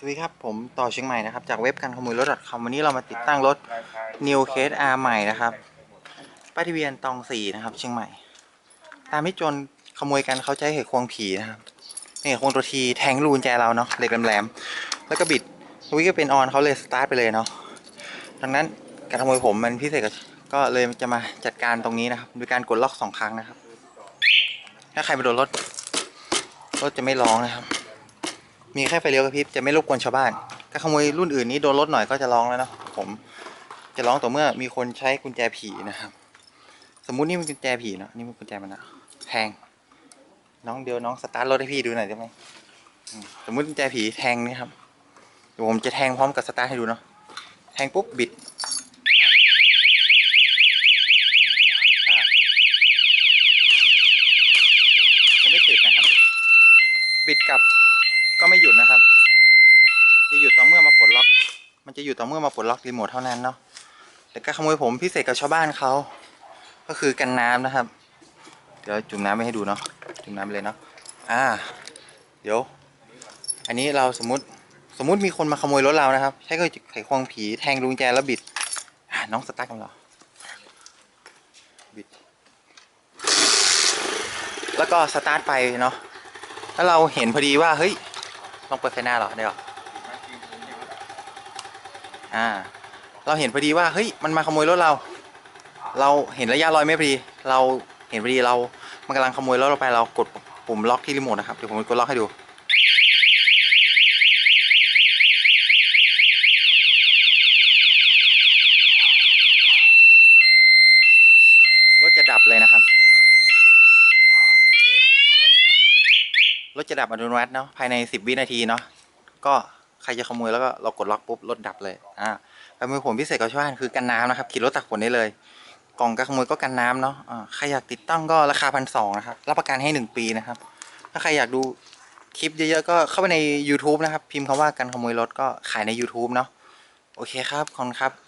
สวัสดีครับ ผมต่อเชียงใหม่นะครับ จากเว็บการขโมยรถ .com วันนี้เรามาติดตั้งรถ New Case R ใหม่นะครับ ป้ายทะเบียนตองสี่นะครับ เชียงใหม่ ตามที่จรขโมยกันเขาใช้เหตุควงผีนะครับนี่ควงตัวทีแทงรูกุญแจเราเนาะเหล็กแหลมๆแล้วก็บิดวิก็เป็นออนเขาเลยสตาร์ทไปเลยเนาะดังนั้นการขโมยผมมันพิเศษกก็เลยจะมาจัดการตรงนี้นะครับโดยการกดล็อกสองครั้งนะครับ ถ้าใครไปโดนรถรถจะไม่ร้องนะครับ มีแค่ไฟเลี้ยวกระพริบจะไม่รบกวนชาวบ้าน ถ้าขโมยรุ่นอื่นนี้โดนรถหน่อยก็จะร้องแล้วเนาะผมจะร้องต่อเมื่อมีคนใช้กุญแจผีนะครับ สมมุตินี่มันกุญแจผีเนาะนี่มันกุญแจมันนะแทง น้องเดียวน้องสตาร์ทรถให้พี่ดูหน่อยได้ไหมสมมุติกุญแจผีแทงนี่ครับเดี๋ยวผมจะแทงพร้อมกับสตาร์ทให้ดูเนาะแทงปุ๊บบิดจะไม่ติดนะครับ บิดกลับ ก็ไม่หยุดนะครับ จะหยุดต่อเมื่อมาปลดล็อก มันจะหยุดต่อเมื่อมาปลดล็อกรีโมทเท่านั้นเนาะแต่การขโมยผมพิเศษกับชาวบ้านเขาก็คือกันน้ำนะครับ เดี๋ยวจุ่มน้ำไปให้ดูเนาะจุ่มน้ำไปเลยเนาะอ่า เดี๋ยว อันนี้เราสมมติสมมติมีคนมาขโมยรถเรานะครับ ใช้ก็ไขควงผีแทงรูกุญแจแล้วบิดน้องสตาร์ทกันเหรอบิด แล้วก็สตาร์ทไปเนาะแล้วเราเห็นพอดีว่าเฮ้ย ลองเปิดไฟหน้าหรอได้เหรออ่า เราเห็นพอดีว่าเฮ้ยมันมาขโมยรถเรา เราเห็นระยะรอยเมตรพอดี เราเห็นพอดีเรา มันกำลังขโมยรถเราไปเรากดปุ่มล็อกที่รีโมทนะครับเดี๋ยวผมกดล็อกให้ดูรถจะดับเลยนะครับ รถจะดับอัตโนมัติเนาะภายใน 10 วินาทีเนาะก็ใครจะขโมยแล้วก็เรากดล็อกปุ๊บรถดับเลยอ่าการมือผมพิเศษกับชาวบ้านคือกันน้ำนะครับขี่รถตักฝนได้เลย กล่องการขโมยก็กันน้ำเนาะอ่าใครอยากติดตั้งก็ราคาพันสองนะครับรับประกันให้หนึ่งปีนะครับ ถ้าใครอยากดูคลิปเยอะๆก็เข้าไปใน YouTube นะครับ พิมพ์คำว่าการขโมยรถก็ขายใน YouTube เนาะโอเคครับขอบคุณครับ